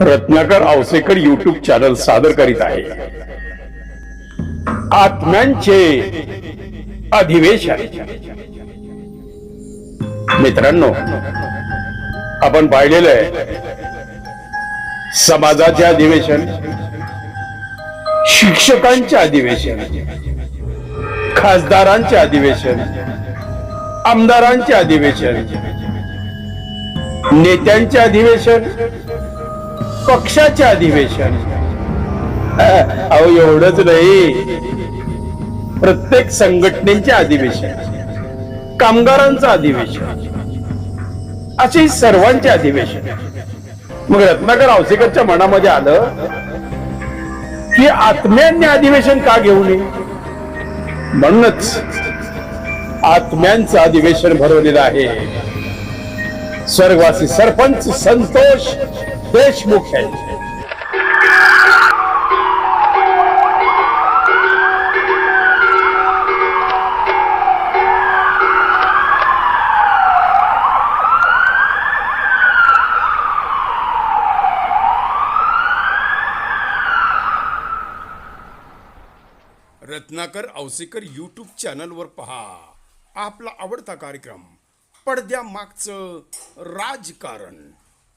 Ratnakar Awasekar YouTube channel सादर करीत आहे. आत्म्यांचे अधिवेशन. मित्रांनो आपण पाहिलेलं आहे समाजाचे अधिवेशन शिक्षकांचे अधिवेशन खासदारांचे अधिवेशन आमदारांचे अधिवेशन नेत्यांचे अधिवेशन पक्षाचे अधिवेशन. अहो एवढंच नाही. प्रत्येक संघटनेचे अधिवेशन कामगारांचं अधिवेशन असे सर्वांचे अधिवेशन. मग रत्नाकर आवसेकरच्या मनामध्ये आलं की आत्म्यांनी अधिवेशन का घेऊ नये? म्हणूनच आत्म्यांचं अधिवेशन भरवलेलं आहे. स्वर्गवासी सरपंच संतोष देशमुख यांचे. रत्नाकर औसेकर यूट्यूब चॅनलवर पहा. आपला आवडता कार्यक्रम पडद्यामागचं राजकारण.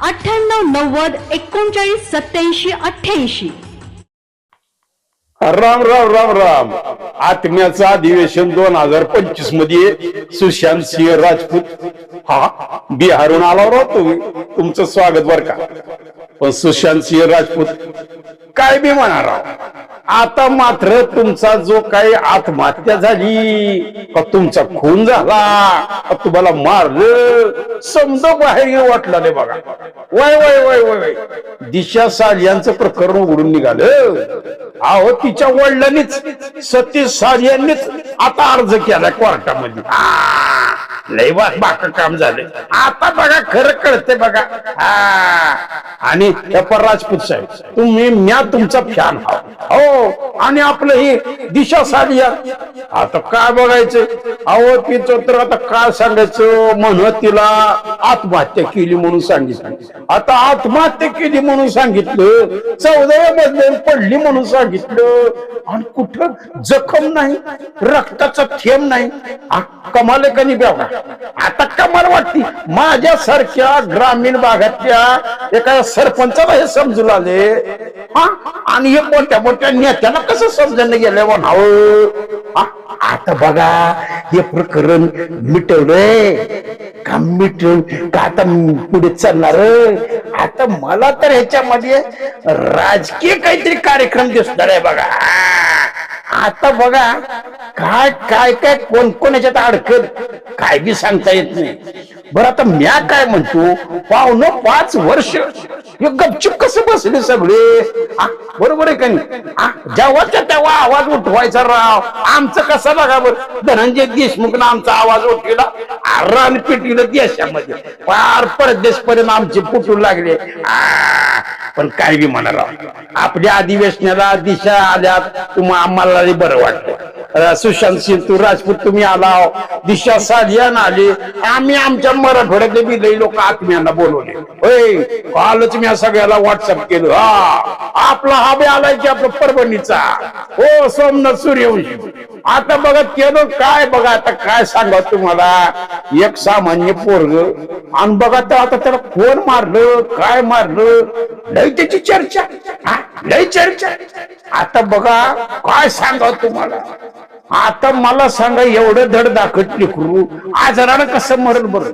अठ्ठ्याण्णव नव्वद एकोणचाळीस सत्याऐंशी अठ्ठ्याऐंशी. राम राम राम राम. आत्म्याचं अधिवेशन दोन हजार पंचवीसमध्ये सुशांत सिंह राजपूत हा बिहारून आला राहतो तुमचं स्वागत बर का. पण सुशांत सिंह राजपूत काय बी म्हणा राव आता मात्र तुमचा जो काही आत्महत्या झाली का तुमचा खून झाला का तुम्हाला मारलं समजा बाहेर वाटलं नाही बघा. वय वय वय वय दिशा साल यांचं प्रकरण उघडून निघालं. अहो तिच्या वडिलांनीच सतीश साल यांनीच आता अर्ज केला कोर्टामध्ये. लय बाक काम झालं. आता बघा खरं कळतंय बघा. हा. आणि त्या पर राजपूत साहेब तुम्ही म्या तुमचा फॅन हो आणि आपलं ही दिशा सालिया आता काय बघायचं? अहो तिचं तर आता काय सांगायचं? म्हण तिला आत्महत्या केली म्हणून सांगितलं. आता आत्महत्या केली म्हणून सांगितलं चौदा मधले पडली म्हणून सांगितलं. आणि कुठं? जखम नाही रक्ताचा थेंब नाही. कमाले कमाल बघा आता का मला वाटते माझ्यासारख्या ग्रामीण भागातल्या एका सरपंचाला हे समजू लागले. हा? आणि हे मोठ्या मोठ्या नेत्याला कसं समजणं गेलं म्हणावं हो? आता बघा हे प्रकरण मिटवलंय. का मिट का आता पुढे चालणार? आता मला तर ह्याच्यामध्ये राजकीय काहीतरी कार्यक्रम दिसणार आहे बघा. आता बघा काय काय काय कोण कोण याच्यात अडकत काय बी सांगता येत नाही. बरं आता म्या काय म्हणतो? पावनं पाच वर्ष. हे गपचूप कसं बसले सगळे? आ, बरोबर आहे का नाही? जेव्हाच्या तेव्हा आवाज उठवायचा राव. आमचं कसं बघा बरं. धनंजय देशमुखनं आमचा आवाज उठविला. रान पेटविलं देशामध्ये. फार परदेश पर्यंत आमचे फुटू लागले. आ, पण काय बी म्हणा राव. आपल्या अधिवेशनाला दिशा आल्यात तुम्हा आम्हाला बरं वाटतं. सुशांत सिंग तू राजपूत तुम्ही आला दिशा सालियान आली. आम्ही आमच्या मराठवाड्यातले बी लई लोक आत्म्यांना बोलवले. होय कालच मी सगळ्याला व्हॉट्सअप केलं. हा आपला हा बी आलाय की आपला परभणीचा. हो सोमनाथ सूर्यवंशी. आता बघा केलं काय बघा आता काय सांगा तुम्हाला. एक सामान्य पोरग. आणि बघा तर आता त्याला फोन मारलं काय मारलं? लय त्याची चर्चा लय चर्चा. आता बघा काय सांगा तुम्हाला? आता मला सांगा एवढं धड दाखत लेकरू आजारानं कसं मरल बरं?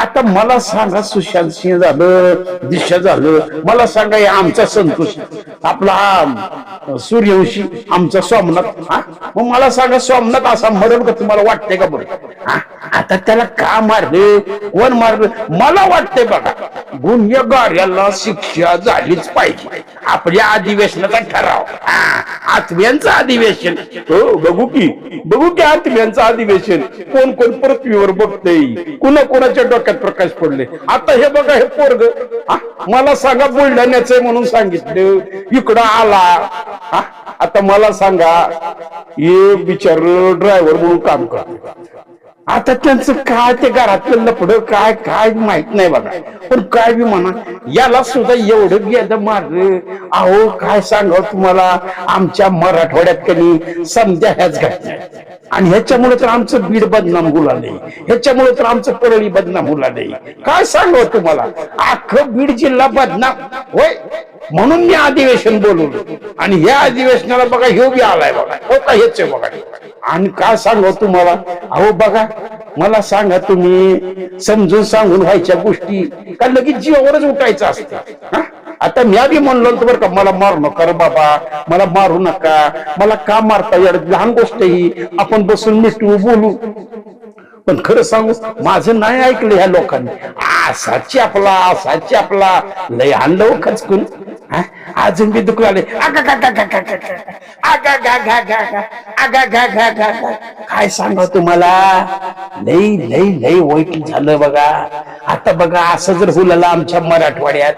आता मला सांगा सुशांत सिंह झालं दिशा झालं मला सांगा हे आमचा संतोष आपला सूर्यवंशी आमचा सोमनाथ हा? मग मला सांगा सोमनाथ असा मरल का तुम्हाला वाटतंय का बरं? हा? आता त्याला का मारले कोण मारले? मला वाटतंय बघा गुन्हेगार याला शिक्षा झालीच पाहिजे. आपल्या अधिवेशनाचा ठराव. आत्म्यांचं अधिवेशन. हो बघू की बघू की आत्म्यांचं अधिवेशन. कोण कोण पृथ्वीवर बघतय? कुणा कोणाच्या डोक्यात प्रकाश पडले आता हे बघा हे पोरग. मला सांगा बुलढाण्याचं म्हणून सांगितलं. इकडं आला. हा, आता मला सांगा हे बिचार ड्रायव्हर म्हणून काम करतो आता त्यांचं काय ते घरातलं लपड काय काय माहीत नाही बघा. पण काय बी म्हणा याला सुद्धा एवढं गेलं मारलं अहो काय सांगाव तुम्हाला? आमच्या मराठवाड्यात कधी समजा ह्याच घटना आणि ह्याच्यामुळे तर आमचं बीड बदनाम गुलाले ह्याच्यामुळे तर आमचं परळी बदनाम गुलाले काय सांगाव तुम्हाला? अख्खं बीड जिल्हा बदनाम. होय? म्हणून मी अधिवेशन बोलवलं. आणि ह्या अधिवेशनाला बघा ह्यो बी आलाय बघा. हो का हेच आहे बघा. आणि काय सांगा तुम्हाला? अहो बघा मला सांगा तुम्ही समजून सांगून व्हायच्या गोष्टी का लगेच जीवावरच उठायचं असतं? आता मी आधी म्हणलो तर बरं का मला मारू नका रे बाबा मला मारू नका मला का मारता यार लहान गोष्ट ही आपण बसून मिटवू बोलू. पण खरं सांगू माझं नाही ऐकलं ह्या लोकांनी. असाची आपला असाची आपला लय आणलं हो खचकून. अजून बी दुखू आले आगा गा गा गा गा गा गा. गा गा गा गा. गा काय सांगा तुम्हाला लई लई लई वाईट झालं बघा आता बघा असं जर हुलालं आमच्या मराठवाड्यात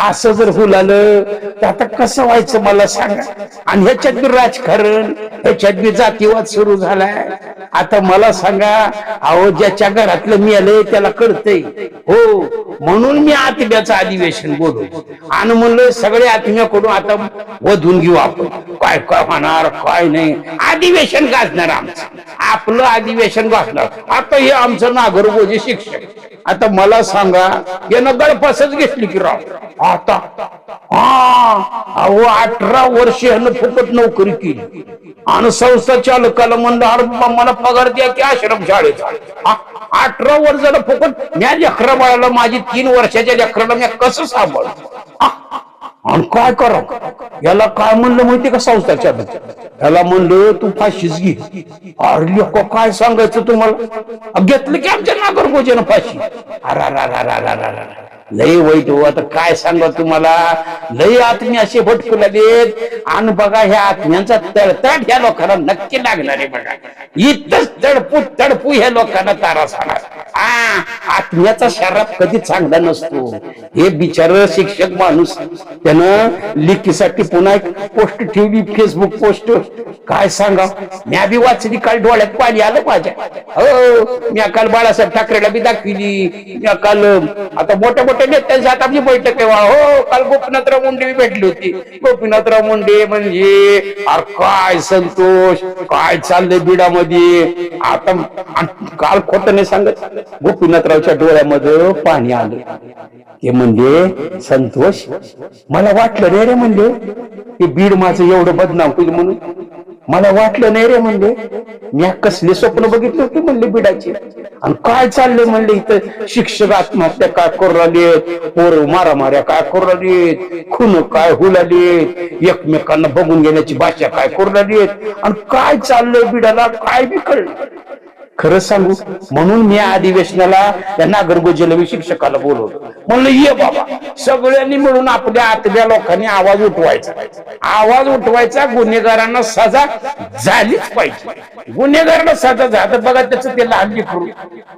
असं जर हुलालं तर आता कसं व्हायचं मला सांगा आणि ह्याच्यात बी राजकारण ह्याच्यात बी जातीवाद सुरू झालाय आता मला सांगा अहो ज्याच्या घरातलं मी आलंय त्याला कळतंय. हो म्हणून मी आत्म्याचं अधिवेशन बोलू आणि म्हणलं सगळे आत्म्याकडून आता वधून घेऊ आपण. काय काय होणार काय नाही. अधिवेशन गाजणार आमचं. आपलं अधिवेशन गाजणार. आता हे आमचं नागरगोजे शिक्षक. आता मला सांगा यानं गळपासच घेतली की राव? आता. हा. अहो अठरा वर्ष ह्यानं फुकट नोकरी केली. आणि संस्था चालकाला म्हणलं अरे मला पगार द्या की आश्रम शाळेचा अठरा वर्षाला फुकट. म्या लेकरा बाळाला माझी तीन वर्षाच्या लेकराला मी कसं सांभाळ? आणि काय करा याला काय म्हणलं माहिती का संस्था चालक याला म्हणलं तू फाशीच घे. अरे लोक काय सांगायचं तुम्हाला? घेतलं की आमच्या नागरगोजेनं फाशी. अरा रा रा रा रा रा रा. लय वाईट हो आता काय सांगा तुम्हाला? लय आत्मी असे भटकू लागलेत. आणि बघा ह्या आत्म्यांचा तळतळ ह्या लोकांना नक्की लागणार आहे बघा. इथंच तडपू तडपू ह्या लोकांना तारा सांगा. आत्म्याचा शराब कधी चांगला नसतो. हे बिचार शिक्षक माणूस त्यानं लिखीसाठी पुन्हा एक पोस्ट ठेवली फेसबुक पोस्ट काय सांगा म्या बी वाचली काल डोळ्यात पाणी आलं माझ्या. हो मी काल बाळासाहेब ठाकरेला बी दाखविली. म्या काल आता मोठ्या मोठ्या नेत्यांची आता आपली बैठक आहे. वा. हो काल गोपीनाथराव मुंडे बी भेटली होती. गोपीनाथराव मुंडे म्हणजे अरे काय संतोष काय चाललंय बिडामध्ये? आता काल खोट नाही सांगत. गोपीनाथरावच्या डोळ्यामध्ये पाणी आलं. ते म्हणजे संतोष मला वाटलं नाही रे म्हणले की बीड माझं एवढं बदनाम होईल म्हणून. मला वाटलं नाही रे म्हणले मी कसले स्वप्न बघितले होते म्हणले बिडाचे. आणि काय चाललंय म्हणले इथं? शिक्षक आत्महत्या काय करू लागलेत? पोर मारामाऱ्या काय करू लागलेत? खून काय होऊ लागलेत? एकमेकांना बघून घेण्याची भाषा काय करू राहिलेत आणि काय चाललंय बिडाला? काय बी खरं सांगू म्हणून मी अधिवेशनाला या नागरगो मी शिक्षकाला बोलवलं. म्हणलं ये बाबा सगळ्यांनी मिळून आपल्या आतल्या लोकांनी आवाज उठवायचा. आवाज उठवायचा गुन्हेगारांना सजा झालीच पाहिजे. गुन्हेगारांना सजा झालं. बघा त्याचं ते लहान लेकरू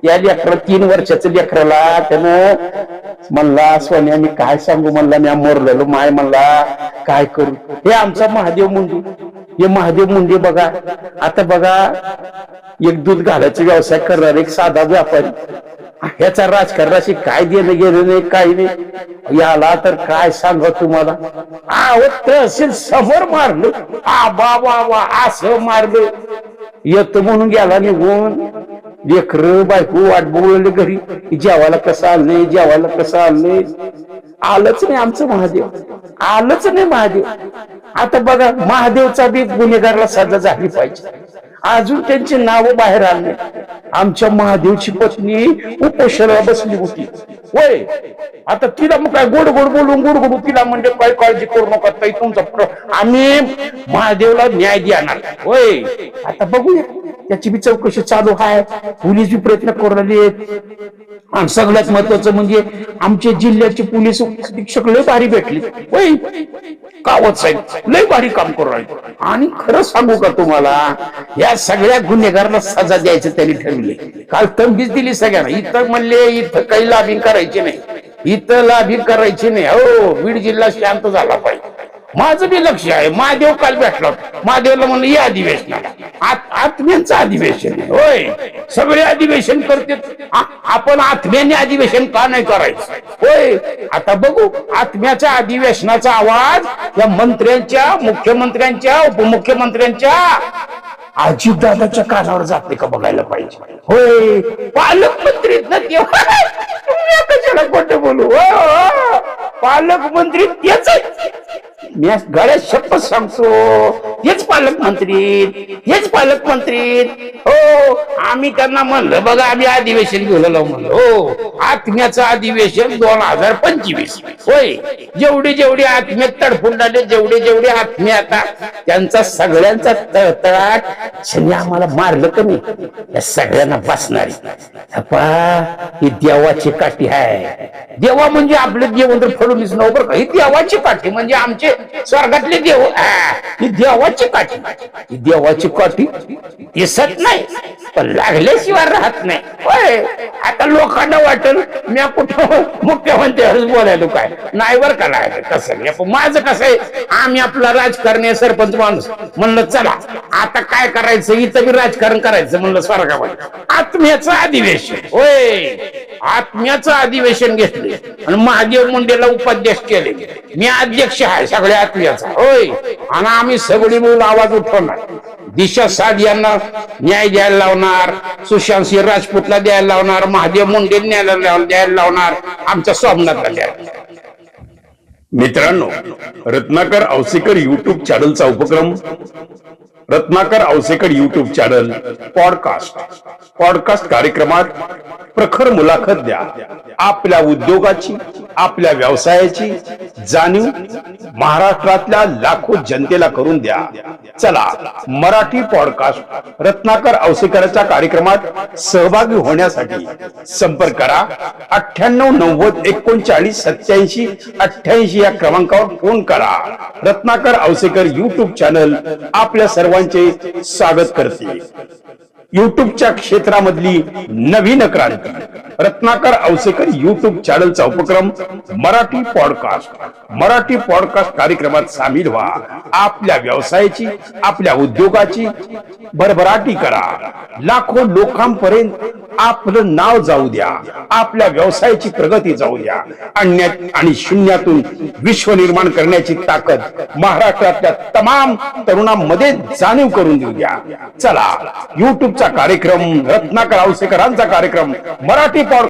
या लेकरा तीन वर्षाचं लेकराला त्यानं म्हणला सोन्या मी काय सांगू म्हणला मी मरलेलो माय म्हणला काय करू? हे आमचा महादेव मुंडू. हे महादेव मुंडे बघा. आता बघा एक दूध घालायचा व्यवसाय करणार एक साधा व्यापारी. ह्याचा राजकारणाशी काय देणं गेलं नाही काही नाही. याला तर काय सांगा तुम्हाला? आहो तहसील समोर मारलं. आ बाबा बा असं मारलं. येतो म्हणून गेला निघून. लेकर बायको वाट बोलले घरी. जेवायला कसं आलंय जेवायला कसं आलंय? आलंच नाही आमचं महादेव. आलंच नाही महादेव. आता बघा महादेवचा बी गुन्हेगारला सजा झाली पाहिजे. अजून त्यांची नाव बाहेर आले आमच्या महादेवची पत्नी उपोषणाला बसली होती. होय आता तिला मग काय गोड गोड बोलून गोड गोड तिला म्हणजे काय काळजी करू नका ताई तुमचा आम्ही महादेवला न्याय देणार. होय आता बघूया. त्याची बी चौकशी चालू आहे पोलीस बी प्रयत्न करू राहिले आणि सगळ्यात महत्वाचं म्हणजे आमचे जिल्ह्याचे पोलीस अधीक्षक लय भारी भेटले. होय कावत साहेब लय भारी काम करू राहिले. आणि खरं सांगू का तुम्हाला या सगळ्या गुन्हेगारांना सजा द्यायचं त्यांनी ठरविले. काल तंबीच दिली सगळ्यांना. इथं म्हणले इथं काही लाभिंग करायची नाही. इथं लाभी करायची नाही. हो बीड जिल्हा शांत झाला पाहिजे. माझं बी लक्ष आहे. महादेव काल भेटला महादेवला म्हणलं या अधिवेशनाला. आत्म्यांचं अधिवेशन आहे. होय. सगळे अधिवेशन करते आपण आत्म्याने अधिवेशन का नाही करायचं? होय. आता बघू आत्म्याच्या अधिवेशनाचा आवाज या मंत्र्यांच्या मुख्यमंत्र्यांच्या उपमुख्यमंत्र्यांच्या अजितदादाच्या कानावर जाते का बघायला पाहिजे? होय. पालकमंत्री ते कशाला खोटं बोलू. हो, हो. पालकमंत्री तेच मी गळ्यात शपथ सांगतो. हेच पालकमंत्री हेच पालकमंत्री हो आम्ही त्यांना म्हणलं बघा आम्ही अधिवेशन घेऊन म्हणलं. हो आत्म्याचं अधिवेशन दोन हजार पंचवीस. होय जेवढे जेवढे आत्म्यात तडफून जेवढे जेवढे आत्मे आता त्यांचा सगळ्यांचा तळतळाट शनी आम्हाला मारलं का नाही या सगळ्यांना बसणारी ही देवाची काठी आहे. देवा म्हणजे आपले देवेंद्र फडणवीस नव्हतं ही देवाची काठी म्हणजे आमचे स्वर्गातले देव ही देवाची काठी ही देवाची काठी दिसत नाही पण लागल्याशिवाय राहत नाही. होय आता लोकांना वाटल मी कुठं मुख्यमंत्री बोलायलो काय? नाही बरं का नाही कसं? माझं कसं आहे? आम्ही आपला राजकारणी सरपंच माणूस. म्हणलं चला आता काय करायचं? इथं मी राजकारण करायचं म्हणलं स्वर्गामध्ये. आत्म्याचं अधिवेशन. होय आत्म्याचं अधिवेशन घेतले. आणि महादेव मुंडेला उपाध्यक्ष केले. मी अध्यक्ष आहे सगळ्या आत्म्याचा होय. आणि आम्ही सगळी मिळून आवाज उठवणार. दिशा साध यांना न्याय द्यायला लावणार. सुशांत सिंह राजपूतला द्यायला लावणार. महादेव मुंडे न्यायला द्यायला लावणार. आमच्या सोमनाथला द्यायला मित्रांनो रत्नाकर औसेकर युट्यूब चॅनलचा उपक्रम Ratnakar Ausekar YouTube channel podcast podcast कार्यक्रमात प्रखर मुलाखत द्या. आपल्या उद्योगाची आपल्या व्यवसायाची जाणीव महाराष्ट्रातल्या लाखो जनतेला करून द्या. चला मराठी पॉडकास्ट रत्नाकर औसेकरच्या कार्यक्रमात सहभागी होण्यासाठी संपर्क करा. अठ्ठ्याण्णव नव्वद एकोणचाळीस सत्याऐंशी अठ्ठ्याऐंशी या क्रमांकावर फोन करा. रत्नाकर औसेकर युट्यूब चॅनल आपल्या सर्वांचे स्वागत करते. युट्यूबच्या क्षेत्रामधली नवीन क्रांती. रत्नाकर औसेकर युट्यूब चॅनलचा उपक्रम मराठी पॉडकास्ट मराठी पॉडकास्ट कार्यक्रमात सामील व्हा. आपल्या व्यवसायाची आपल्या उद्योगाची भरभराटी करा. लाखो लोकांपर्यंत आपलं नाव जाऊ द्या. आपल्या व्यवसायाची प्रगती जाऊ द्या. आणण्यात आणि शून्यातून विश्व निर्माण करण्याची ताकद महाराष्ट्रातल्या तमाम तरुणांमध्ये जाणीव करून देऊ द्या. चला युट्यूबचा कार्यक्रम रत्नाकर औसेकरांचा कार्यक्रम मराठी पॉड